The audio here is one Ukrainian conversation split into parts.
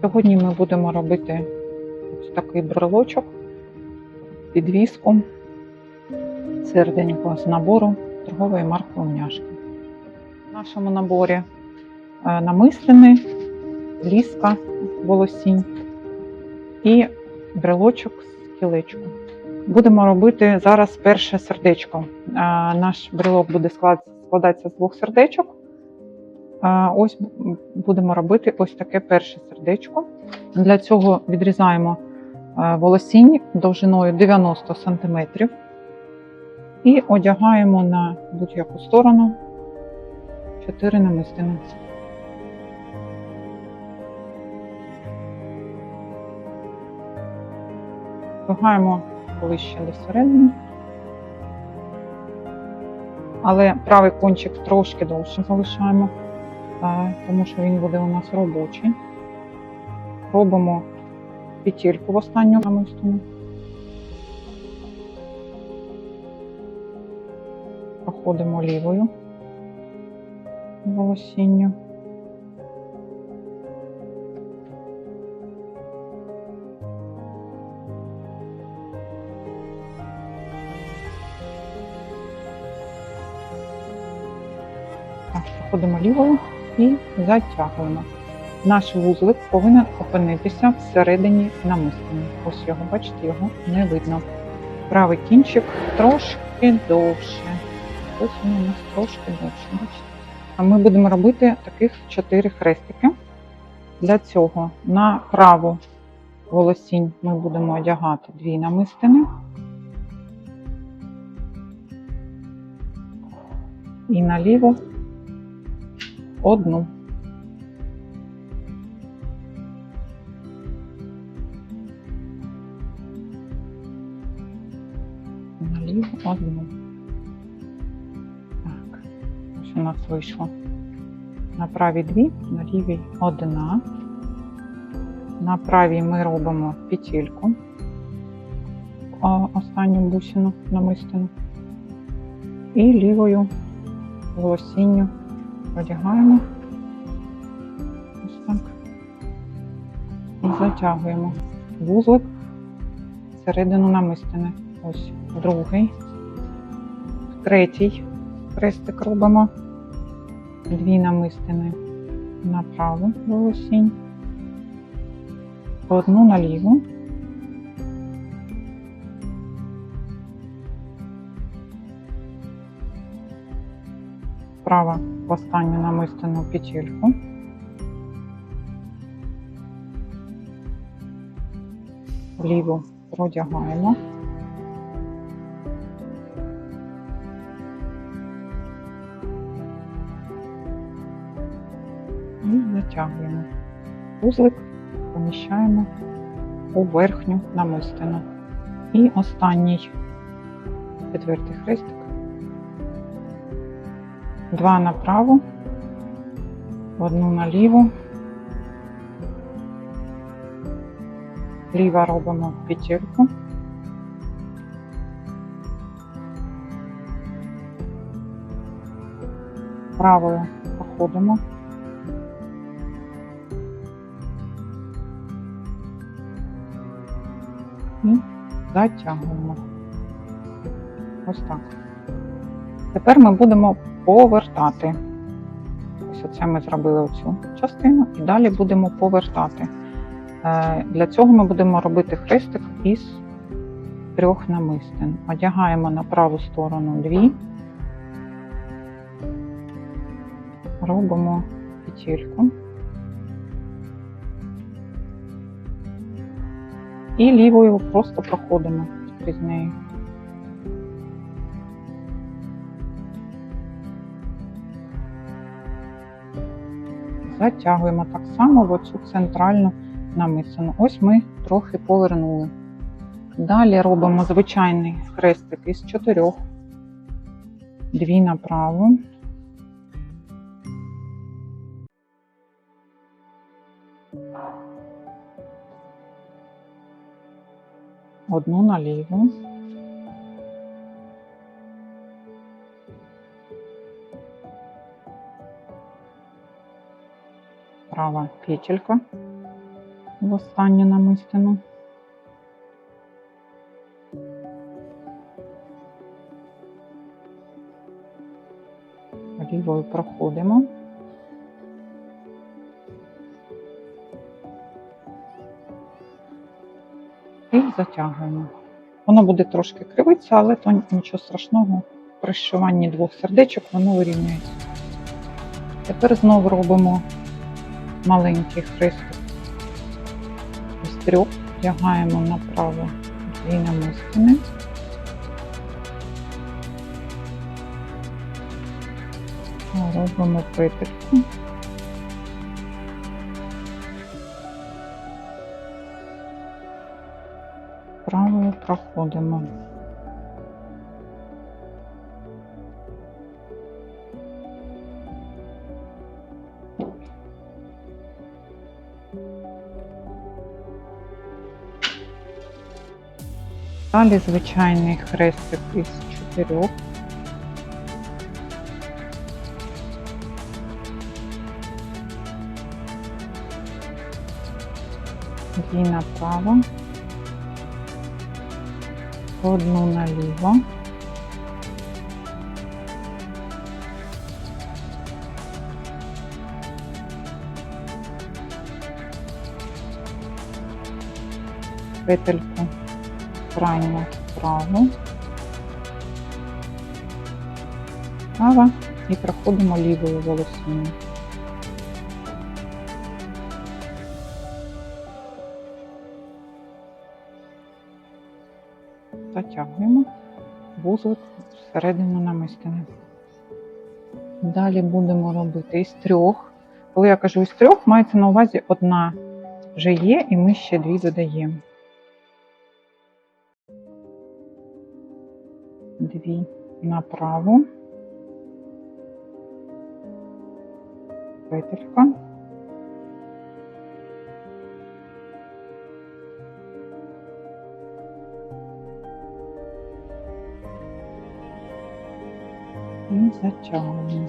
Сьогодні ми будемо робити ось такий брелочок, підвіску серденько з набору торгової марки Умняшки. В нашому наборі е, намистини, ліска волосінь і брелочок з кілечку. Будемо робити зараз перше сердечко. Е, Наш брелок буде складатися з двох сердечок. Ось будемо робити ось таке перше сердечко. Для цього відрізаємо е, волосінь довжиною 90 см і одягаємо на будь-яку сторону 4 намистини. Вдягаємо ближче до середини. Але правий кончик трошки довше залишаємо, тому що він буде у нас робочий. Робимо петельку в останню намистину. Проходимо лівою волосінню. Проходимо лівою і затягуємо. Наш вузлик повинен опинитися всередині намистини. Ось його, бачите, його не видно. Правий кінчик трошки довше. Ось він у нас трошки довше. Бачите? А ми будемо робити таких чотири хрестики. Для цього на праву волосінь ми будемо одягати дві намистини. І на ліву одну. Наліво одну. Так, ось у нас вийшло. На правій дві, на лівій одна. На правій ми робимо петельку. Останню бусину намистину. І лівою волосінню одягаємо. Ось так. І затягуємо вузлик всередину намистини. Ось другий, третій хрестик робимо. Дві намистини на праву волосінь, одну на ліву. Справа в останню намистину петельку. Ліву продягаємо. І затягуємо. Вузлик поміщаємо у верхню намистину. І останній четвертий хрестик. Два направо, одну наліво. Ліва робимо петельку. Правою проходимо. І затягуємо. Ось так. Тепер ми будемо повертати. Ось оце ми зробили оцю частину і далі будемо повертати. Е, Для цього ми будемо робити хрестик із трьох намистин. Одягаємо на праву сторону дві, робимо петельку. І лівою просто проходимо крізь неї. Затягуємо так само в оцю центральну намисину. Ось ми трохи повернули. Далі робимо звичайний хрестик із чотирьох, дві направо. Одну наліво. Права петелька. в останню намистину. Лівою проходимо. І затягуємо. Воно буде трошки кривитися, але то нічого страшного. При зшиванні двох сердечок воно вирівнюється. Тепер знову робимо маленький хрестик з трьох, вдягаємо направо дві намистини. Робимо петельку. Правою проходимо. Далі звичайний хрестик із чотирьох. Дві направо, одну наліво. Петельку крайню вправо, права і проходимо лівою волосиною. Затягуємо вузлик всередину намистини. Далі будемо робити із трьох. Коли я кажу із трьох, мається на увазі одна вже є, і ми ще дві додаємо. Дві направо. Петелька. І затягуємо.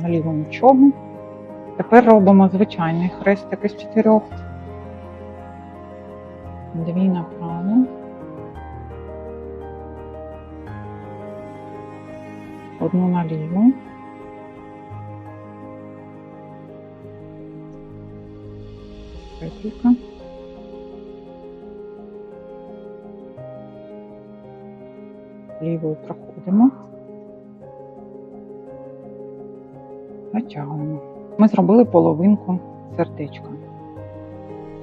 Наліво нічого. Тепер робимо звичайний хрестик із чотирьох. Дві направо. Одну наліво. Петелька. Лівою проходимо. Натягуємо. Ми зробили половинку сердечка.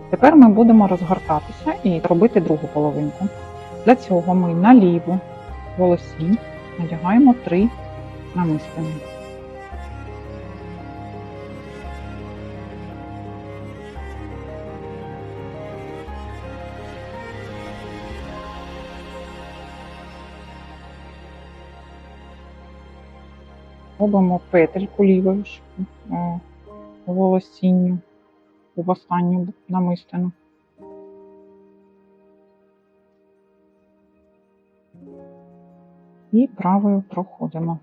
Тепер ми будемо розгортатися і робити другу половинку. Для цього ми на ліву волосінь надягаємо три намистини. Робимо петельку лівою е, волосінню в останню намистину. І правою проходимо.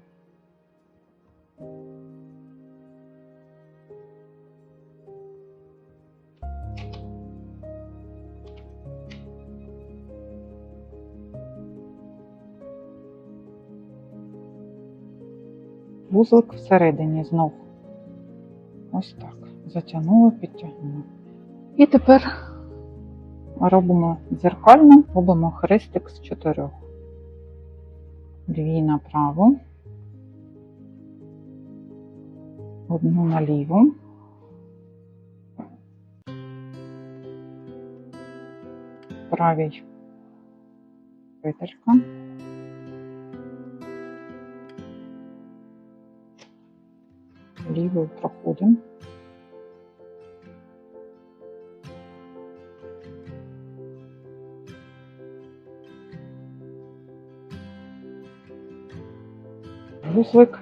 Вузлик всередині знов. Ось так. Затягнули, підтягнули. І тепер робимо дзеркально, робимо хрестик з чотирьох. Дві направо, одну наліво. Правій петелька. Лівою проходимо. Вузлик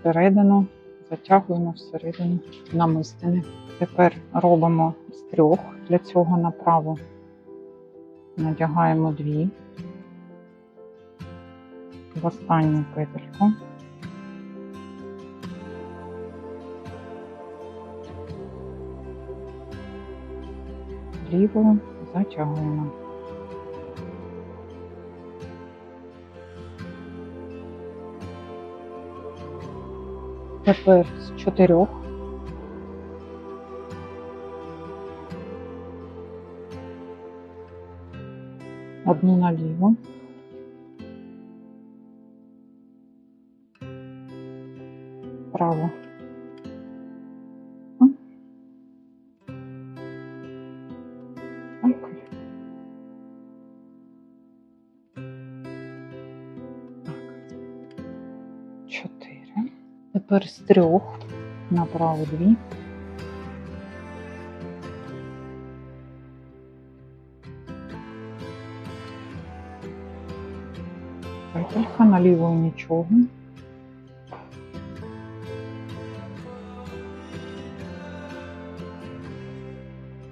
всередину, затягуємо всередину намистини. Тепер робимо з трьох. Для цього направо надягаємо дві в останню петельку. Лівою затягуємо. Тепер з чотирьох одну наліво. Право. Тепер з трьох направо дві. Петелька наліво нічого.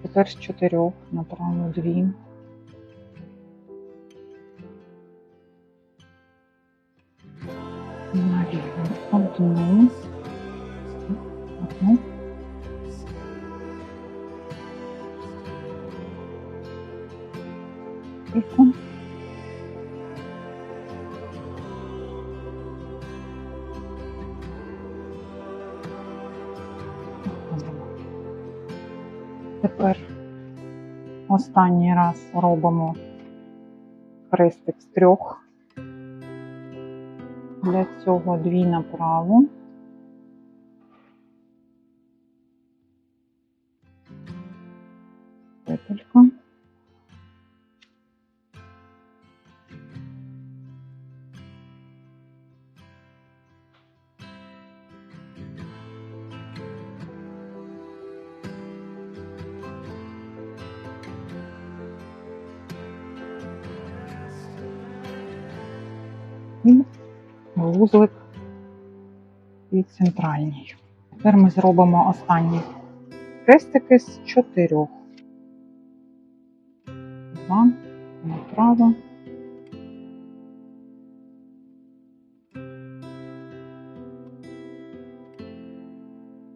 Тепер з чотирьох направо дві. Наліво одну. Одну. Тепер останній раз робимо хрестик з трьох. Цього дві направо. Петелька. Вузлик і центральний. Тепер ми зробимо останні хрестики з чотирьох. Два направо.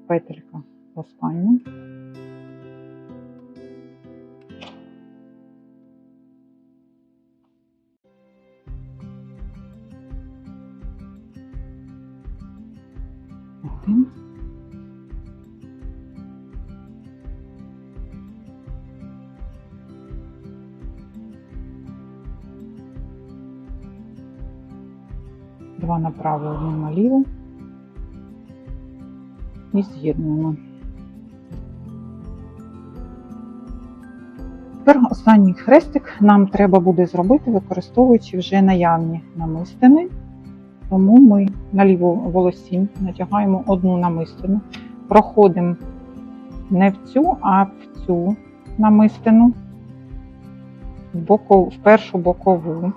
Петелька остання. Два направо, один наліво. І з'єднуємо. Тепер останній хрестик нам треба буде зробити, використовуючи вже наявні намистини. Тому ми на ліву волосінь натягаємо одну намистину, проходимо не в цю, а в цю намистину, в, боку, в першу бокову.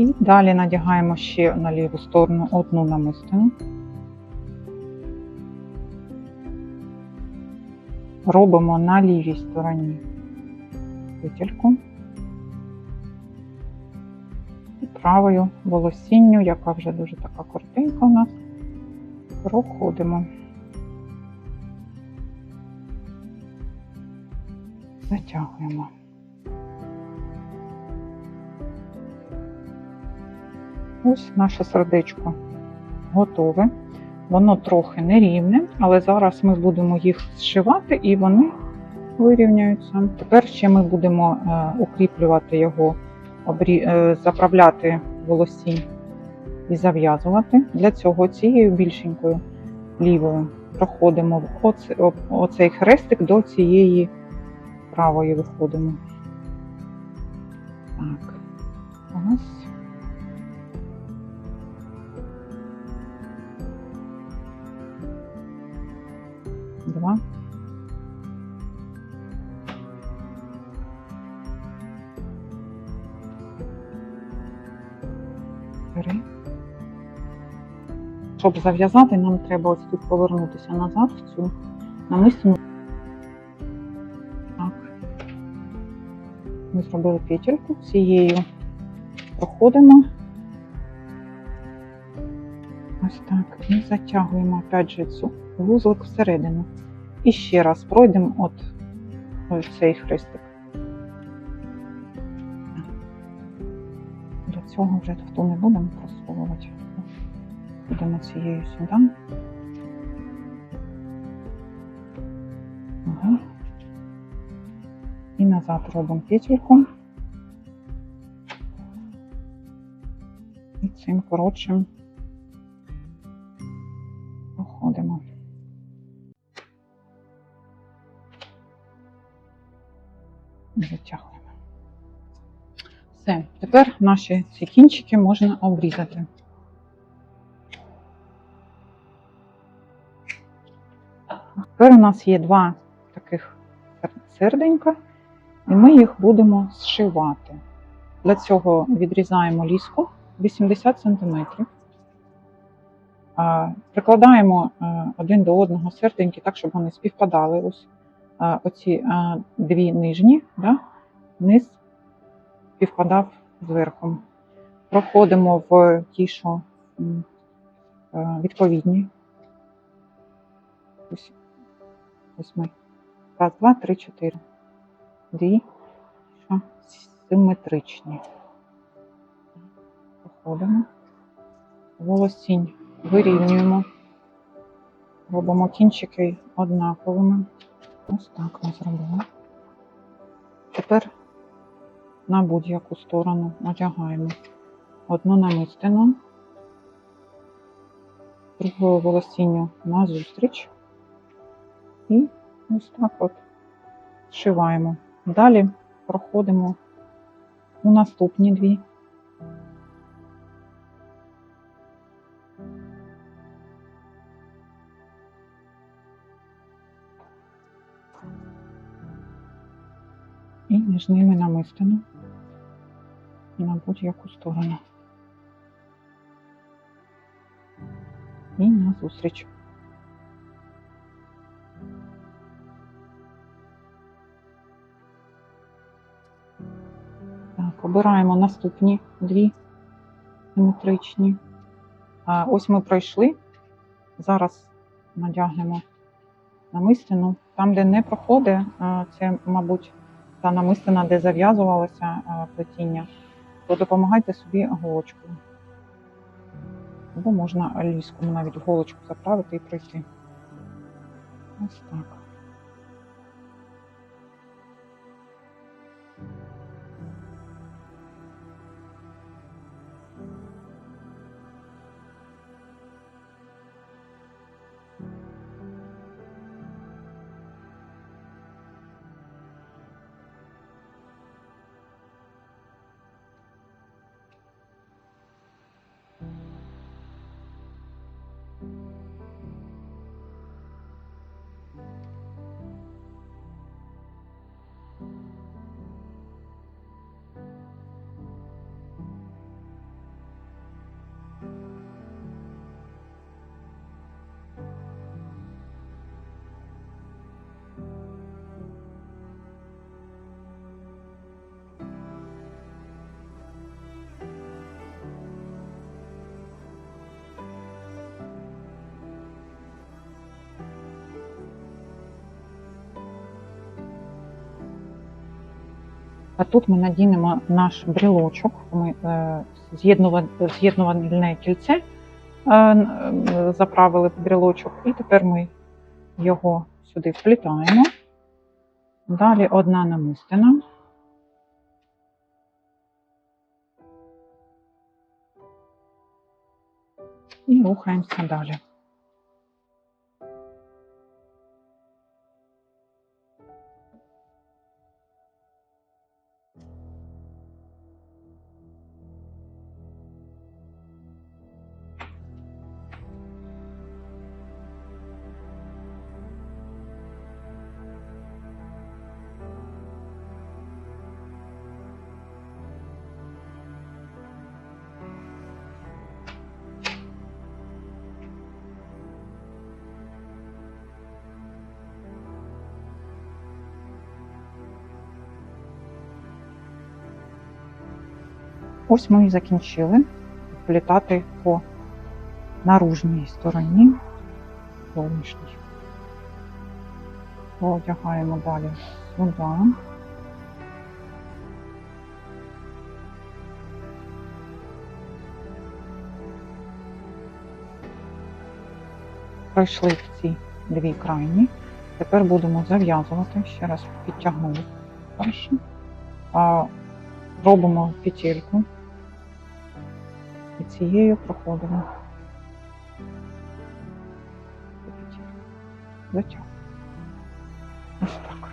І далі надягаємо ще на ліву сторону одну намистину. Робимо на лівій стороні петельку і правою волосінню, яка вже дуже така коротенька у нас, проходимо. Затягуємо. Ось наше сердечко готове. Воно трохи нерівне, але зараз ми будемо їх зшивати і вони вирівняються. Тепер ще ми будемо е, укріплювати його е, заправляти волосінь і зав'язувати. Для цього цією більшенькою лівою проходимо оцей хрестик до цієї правої виходимо. Два. Три. Щоб зав'язати, нам треба ось тут повернутися назад в цю намистину. Так. Ми зробили петельку цією. Проходимо. Ось так. І затягуємо опять же цю вузлик всередину. І ще раз пройдемо от ось цей хрестик. До цього вже тафту не будемо просовувати. Будемо цією сюди. Ага. І назад робимо петельку. І цим коротшим тепер наші ці кінчики можна обрізати. Тепер у нас є два таких серденька, і ми їх будемо зшивати. Для цього відрізаємо ліску 80 см. Прикладаємо е, один до одного серденьки так, щоб вони співпадали. Ось е, оці е, дві нижні, да? низ співпадав зверху. Проходимо в ті, що е, відповідні. Ось, ось ми. Раз, два, три, чотири. Дві, що симетричні. Проходимо. Волосінь вирівнюємо. Робимо кінчики однаковими. Ось так ми зробили. Тепер на будь-яку сторону. Одягаємо. Одну намистину, другою волосінню назустріч. І ось так от зшиваємо. Далі проходимо у наступні дві. І між ними намистину на будь-яку сторону. І на зустріч. Так, обираємо наступні дві симетричні. Ось ми пройшли. Зараз надягнемо намистину. Там, де не проходить, це, мабуть, та намистина, де зав'язувалося плетіння, то допомагайте собі голочкою. Або можна ліску навіть голочку заправити і пройти. Ось так. А тут ми надінемо наш брілочок. Ми е, з'єднувальне кільце е, е, заправили в брілочок, і тепер ми його сюди вплітаємо. Далі одна намистина. І рухаємося далі. Ось ми і закінчили вплітати по наружній стороні зовнішній. одягаємо далі сюди. Пройшли ці дві крайні. Тепер будемо зав'язувати. Ще раз підтягнули перше. Робимо петельку цією проходимо. По Ось так.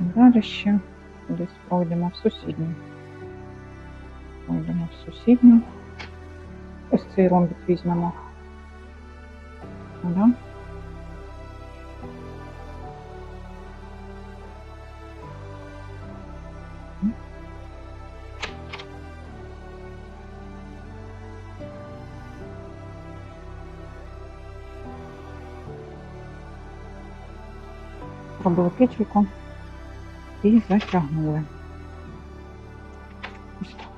Далі ще десь пройдемо в сусідню. Пройдемо в сусідню. Ось цей ромбик візьмемо. Да? Робили петельку і затягнули. Ось так.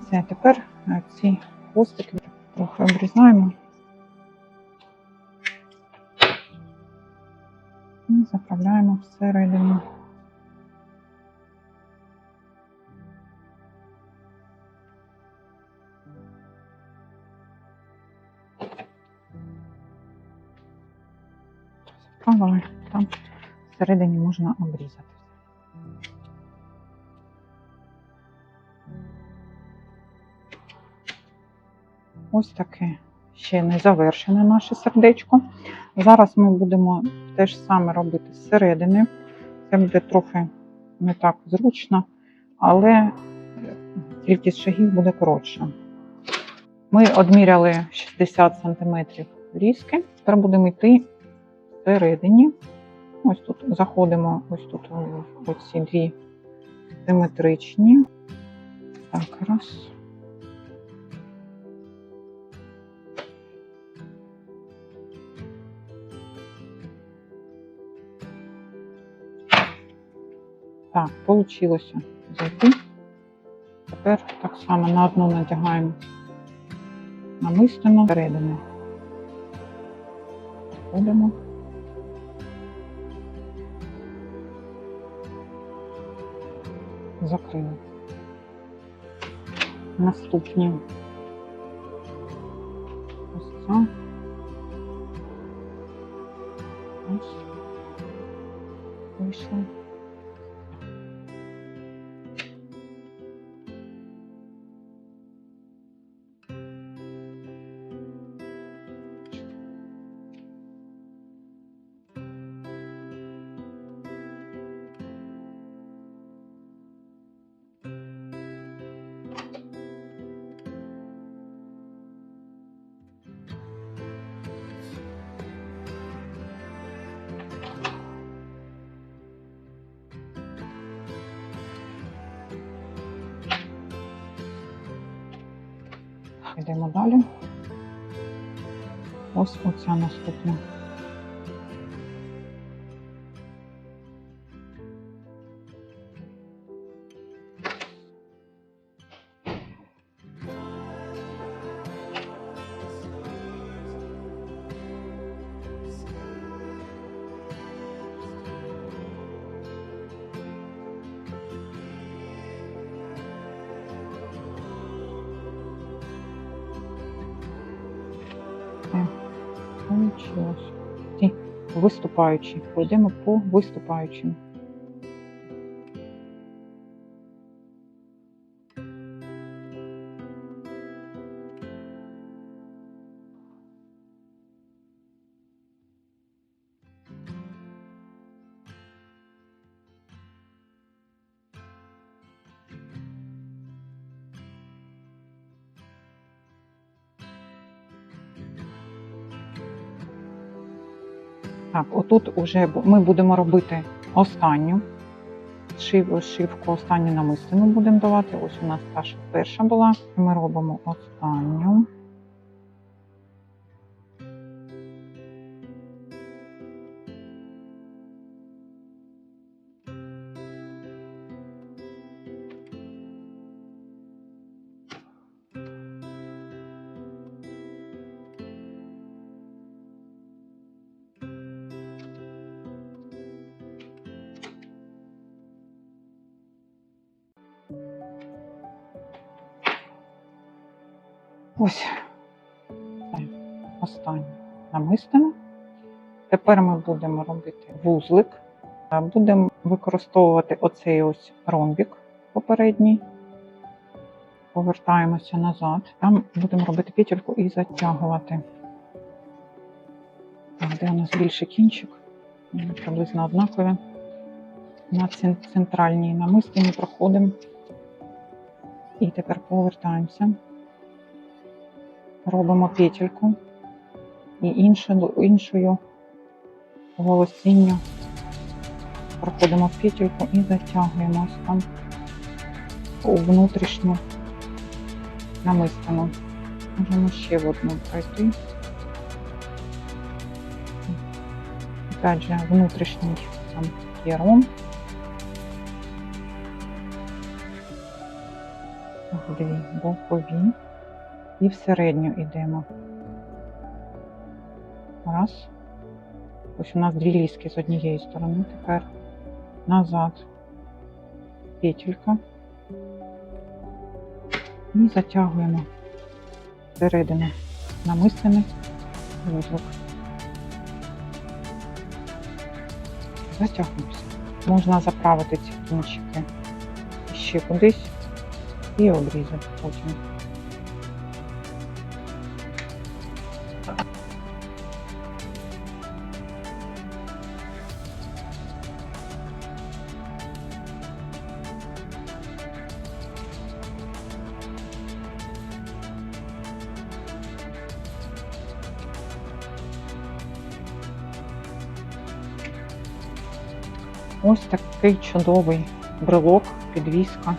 Все, тепер е, ці хвостики трохи обрізаємо. І заправляємо всередину. Заправили, всередині можна обрізати. Ось таке ще не завершене наше сердечко. Зараз ми будемо те ж саме робити зсередини. Це буде трохи не так зручно, але кількість шагів буде коротша. Ми одміряли 60 см різки. Тепер будемо йти всередині. Ось тут заходимо, ось тут ось ці дві симетричні. Так, раз. Так, вийшло зайти. Тепер так само на одну надягаємо намистину всередину. Ходимо. Закрили. Наступні. Ось ця. Йдемо далі. Ось оця наступна. Получилось. виступаючи, виступаючі. Пойдемо по виступаючим. Отут уже ми будемо робити останню шив, шивку, останню намистину будемо давати. Ось у нас та перша була. Ми робимо останню. Ось останнє намистина. Тепер ми будемо робити вузлик. Будемо використовувати оцей ось ромбік попередній. Повертаємося назад. Там будемо робити петельку і затягувати. Так, Де у нас більший кінчик? Приблизно однакові. На центральній намистині проходимо. І тепер повертаємося. Робимо петельку. І інше, іншою волосінню проходимо петельку і затягуємо там у внутрішню намистину. Можемо ще в одну пройти. Опять же, внутрішній там є ром. Дві бокові. І в середню йдемо. Раз. Ось у нас дві ліски з однієї сторони. Тепер назад петелька. І затягуємо всередину намистини вузлик. Затягуємося. Можна заправити ці кінчики ще кудись і обрізати потім. Такий чудовий брелок, підвіска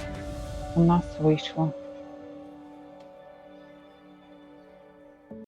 у нас вийшло.